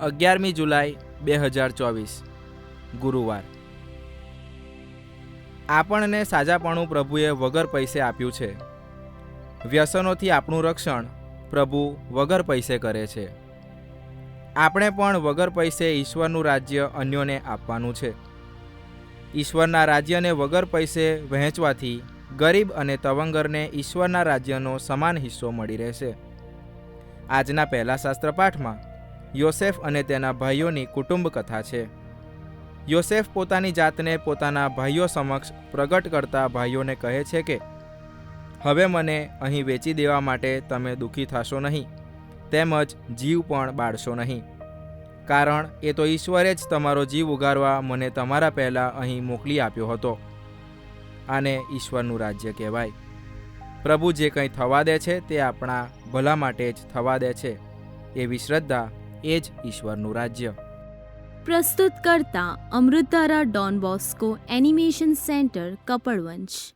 અગિયારમી જુલાઈ, બે હજાર ચોવીસ. ગુરુવાર. આપણને સાજાપણું પ્રભુએ વગર પૈસે આપ્યું છે. વ્યસનોથી આપણું રક્ષણ પ્રભુ વગર પૈસે કરે છે. આપણે પણ વગર પૈસે ઈશ્વરનું રાજ્ય અન્યોને આપવાનું છે. ઈશ્વરના રાજ્યને વગર પૈસે વહેંચવાથી ગરીબ અને તવંગરને ઈશ્વરના રાજ્યનો સમાન હિસ્સો મળી રહેશે. આજના પહેલા શાસ્ત્ર પાઠમાં યોસેફ અને તેના ભાઈઓની કુટુંબ કથા છે. યોસેફ પોતાની જાતને પોતાના ભાઈઓ સમક્ષ પ્રગટ કરતા ભાઈઓને કહે છે કે, હવે મને અહીં વેચી દેવા માટે તમે દુઃખી થશો નહીં, તેમજ જીવ પણ બાળશો નહીં. કારણ એ તો ઈશ્વરે જ તમારો જીવ ઉગારવા મને તમારા પહેલાં અહીં મોકલી આપ્યો હતો. આને ઈશ્વરનું રાજ્ય કહેવાય. પ્રભુ જે કંઈ થવા દે છે તે આપણા ભલા માટે જ થવા દે છે, એવી શ્રદ્ધા એ જ ઈશ્વરનું રાજ્ય. પ્રસ્તુત કરતા Amrutdhara Don Bosco animation centre Kapadvanj.